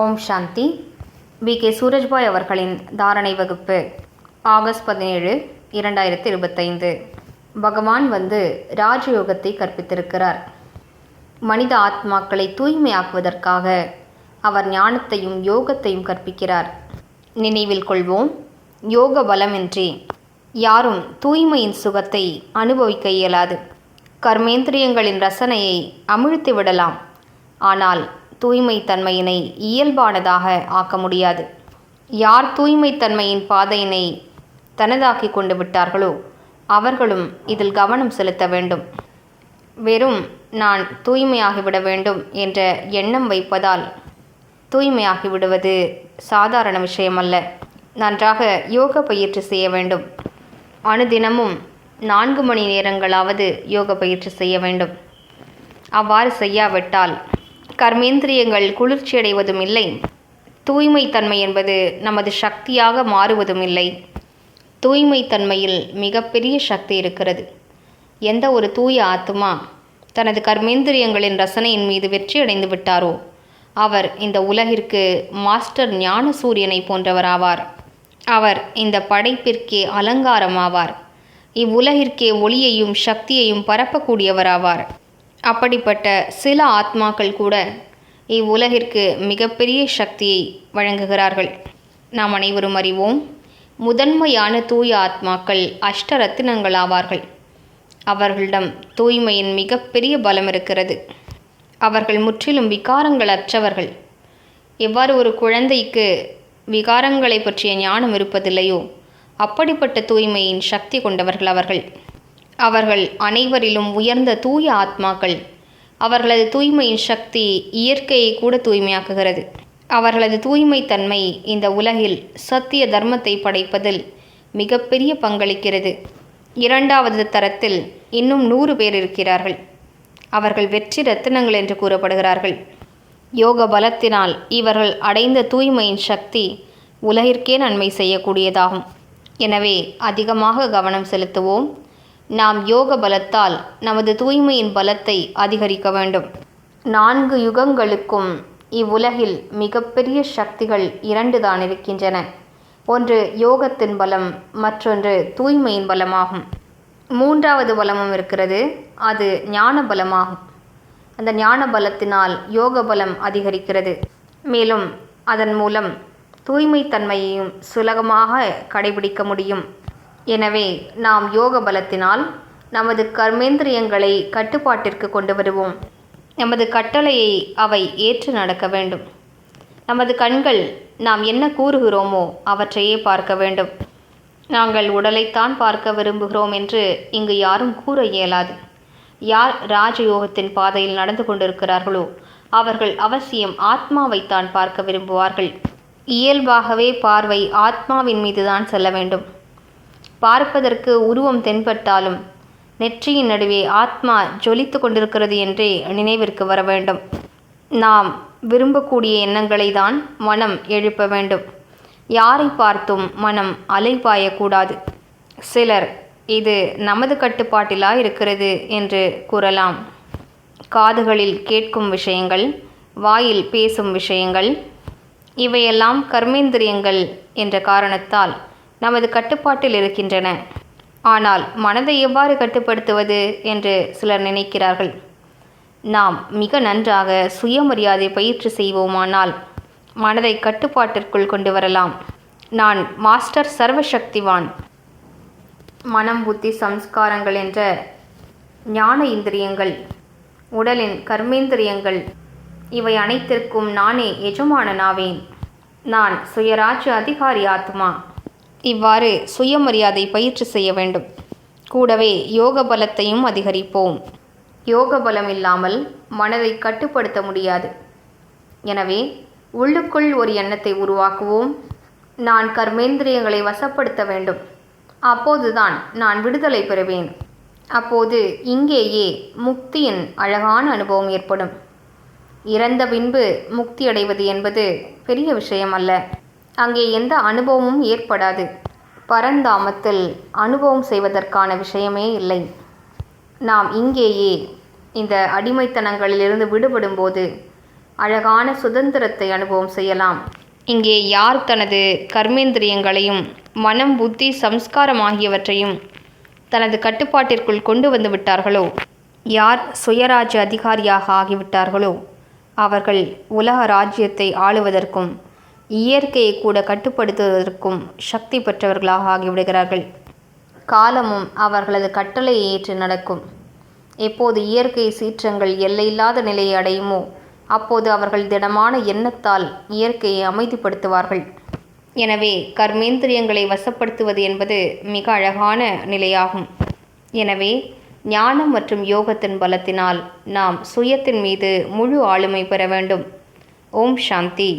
Om Shanti. We. K. Surajbhai அவர்களின் தாரணை வகுப்பு ஆகஸ்ட் பதினேழு இரண்டாயிரத்தி இருபத்தைந்து. பகவான் வந்து ராஜயோகத்தை கற்பித்திருக்கிறார். மனித ஆத்மாக்களை தூய்மையாக்குவதற்காக அவர் ஞானத்தையும் யோகத்தையும் கற்பிக்கிறார். நினைவில் கொள்வோம் யோக பலமின்றி யாரும் தூய்மையின் சுகத்தை அனுபவிக்க இயலாது. கர்மேந்திரியங்களின் ரசனையை அமிழ்த்தி விடலாம் ஆனால் தூய்மை தன்மையினை இயல்பானதாக ஆக்க முடியாது. யார் தூய்மைத்தன்மையின் பாதையினை தனதாக்கி கொண்டு விட்டார்களோ அவர்களும் இதில் கவனம் செலுத்த வேண்டும். வெறும் நான் தூய்மையாகிவிட வேண்டும் என்ற எண்ணம் வைப்பதால் தூய்மையாகி விடுவது சாதாரண விஷயமல்ல. நன்றாக யோக பயிற்சி செய்ய வேண்டும். அணுதினமும் நான்கு மணி நேரங்களாவது யோக பயிற்சி செய்ய வேண்டும். அவ்வாறு செய்யாவிட்டால் கர்மேந்திரியங்கள் குளிர்ச்சியடைவதும் இல்லை. தூய்மைத்தன்மை என்பது நமது சக்தியாக மாறுவதும் இல்லை. தூய்மைத்தன்மையில் மிகப்பெரிய சக்தி இருக்கிறது. எந்த ஒரு தூய ஆத்மா தனது கர்மேந்திரியங்களின் ரசனையின் மீது வெற்றி அடைந்து விட்டாரோ அவர் இந்த உலகிற்கு மாஸ்டர் ஞான சூரியனை போன்றவராவார். அவர் இந்த படைப்பிற்கே அலங்காரமாவார். இவ்வுலகிற்கே ஒளியையும் சக்தியையும் பரப்பக்கூடியவராவார். அப்படிப்பட்ட சில ஆத்மாக்கள் கூட இவ்வுலகிற்கு மிகப்பெரிய சக்தியை வழங்குகிறார்கள். நாம் அனைவரும் அறிவோம் முதன்மையான தூய ஆத்மாக்கள் அஷ்டரத்தினங்கள் ஆவார்கள் அவர்களிடம் தூய்மையின் மிகப்பெரிய பலம் இருக்கிறது. அவர்கள் முற்றிலும் விகாரங்கள் அற்றவர்கள். எவ்வாறு ஒரு குழந்தைக்கு விகாரங்களை பற்றிய ஞானம் இருப்பதில்லையோ அப்படிப்பட்ட தூய்மையின் சக்தி கொண்டவர்கள் அவர்கள். அவர்கள் அனைவரிலும் உயர்ந்த தூய ஆத்மாக்கள். அவர்களது தூய்மையின் சக்தி இயற்கையை கூட தூய்மையாக்குகிறது. அவர்களது தூய்மை தன்மை இந்த உலகில் சத்திய தர்மத்தை படைப்பதில் மிகப்பெரிய பங்களிக்கிறது. இரண்டாவது தரத்தில் இன்னும் நூறு பேர் இருக்கிறார்கள். அவர்கள் வெற்றி ரத்தினங்கள் என்று கூறப்படுகிறார்கள். யோக பலத்தினால் இவர்கள் அடைந்த தூய்மையின் சக்தி உலகிற்கே நன்மை செய்யக்கூடியதாகும். எனவே அதிகமாக கவனம் செலுத்துவோம். நாம் யோக பலத்தால் நமது தூய்மையின் பலத்தை அதிகரிக்க வேண்டும். நான்கு யுகங்களுக்கும் இவ்வுலகில் மிகப்பெரிய சக்திகள் இரண்டு தான் இருக்கின்றன. ஒன்று யோகத்தின் பலம் மற்றொன்று தூய்மையின் பலமாகும். மூன்றாவது பலமும் இருக்கிறது அது ஞான பலமாகும். அந்த ஞான பலத்தினால் யோக பலம் அதிகரிக்கிறது. மேலும் அதன் மூலம் தூய்மை தன்மையையும் சுலகமாக கடைபிடிக்க முடியும். எனவே நாம் யோக பலத்தினால் நமது கர்மேந்திரியங்களை கட்டுப்பாட்டிற்கு கொண்டு வருவோம். நமது கட்டளையை அவை ஏற்று நடக்க வேண்டும். நமது கண்கள் நாம் என்ன கூறுகிறோமோ அவற்றையே பார்க்க வேண்டும். நாங்கள் உடலைத்தான் பார்க்க விரும்புகிறோம் என்று இங்கு யாரும் கூற இயலாது. யார் ராஜயோகத்தின் பாதையில் நடந்து கொண்டிருக்கிறார்களோ அவர்கள் அவசியம் ஆத்மாவைத்தான் பார்க்க விரும்புவார்கள். இயல்பாகவே பார்வை ஆத்மாவின் மீதுதான் செல்ல வேண்டும். பார்ப்பதற்கு உருவம் தென்பட்டாலும் நெற்றியின் நடுவே ஆத்மா ஜொலித்து கொண்டிருக்கிறது என்றே நினைவிற்கு வர வேண்டும். நாம் விரும்பக்கூடிய எண்ணங்களை தான் மனம் எழுப்ப வேண்டும். யாரை பார்த்தும் மனம் அலைபாயக்கூடாது சிலர் இது நமது கட்டுப்பாட்டிலா இருக்கிறது? என்று கூறலாம். காதுகளில் கேட்கும் விஷயங்கள் வாயில் பேசும் விஷயங்கள் இவையெல்லாம் கர்மேந்திரியங்கள் என்ற காரணத்தால் நமது கட்டுப்பாட்டில் இருக்கின்றன. ஆனால் மனதை எவ்வாறு கட்டுப்படுத்துவது என்று சிலர் நினைக்கிறார்கள். நாம் மிக நன்றாக சுயமரியாதை பயிற்சி செய்வோமானால் மனதை கட்டுப்பாட்டிற்குள் கொண்டு வரலாம். நான் மாஸ்டர் சர்வசக்திவான். மனம் புத்தி சம்ஸ்காரங்கள் என்ற ஞான இந்திரியங்கள் உடலின் கர்மேந்திரியங்கள் இவை அனைத்திற்கும் நானே எஜமானனாவேன். நான் சுயராஜ்ய அதிகாரி ஆத்மா. இவ்வாறு சுயமரியாதை பயிற்சி செய்ய வேண்டும். கூடவே யோக பலத்தையும் அதிகரிப்போம். யோக பலம் இல்லாமல் மனதை கட்டுப்படுத்த முடியாது. எனவே உள்ளுக்குள் ஒரு எண்ணத்தை உருவாக்குவோம். நான் கர்மேந்திரியங்களை வசப்படுத்த வேண்டும். அப்போதுதான் நான் விடுதலை பெறுவேன். அப்போது இங்கேயே முக்தியின் அழகான அனுபவம் ஏற்படும். இறந்த பின்பு முக்தி அடைவது என்பது பெரிய விஷயம் அல்ல அங்கே எந்த அனுபவமும் ஏற்படாது. பரந்தாமத்தில் அனுபவம் செய்வதற்கான விஷயமே இல்லை. நாம் இங்கேயே இந்த அடிமைத்தனங்களிலிருந்து விடுபடும்போது அழகான சுதந்திரத்தை அனுபவம் செய்யலாம். இங்கே யார் தனது கர்மேந்திரியங்களையும் மனம் புத்தி சம்ஸ்காரம் ஆகியவற்றையும் தனது கட்டுப்பாட்டிற்குள் கொண்டு வந்து விட்டார்களோ? யார் சுயராஜ்ய அதிகாரியாக ஆகிவிட்டார்களோ? அவர்கள் உலக ராஜ்யத்தை ஆளுவதற்கும் இயற்கையை கூட கட்டுப்படுத்துவதற்கும் சக்தி பெற்றவர்களாக ஆகிவிடுகிறார்கள். காலமும் அவர்களது கட்டளையை ஏற்று நடக்கும். எப்போது இயற்கை சீற்றங்கள் எல்லையில்லாத நிலையை அடையுமோ அப்போது அவர்கள் திடமான எண்ணத்தால் இயற்கையை அமைதிப்படுத்துவார்கள். எனவே கர்மேந்திரியங்களை வசப்படுத்துவது என்பது மிக அழகான நிலையாகும். எனவே ஞானம் மற்றும் யோகத்தின் பலத்தினால் நாம் சுயத்தின் மீது முழு ஆளுமை பெற வேண்டும். ஓம் சாந்தி.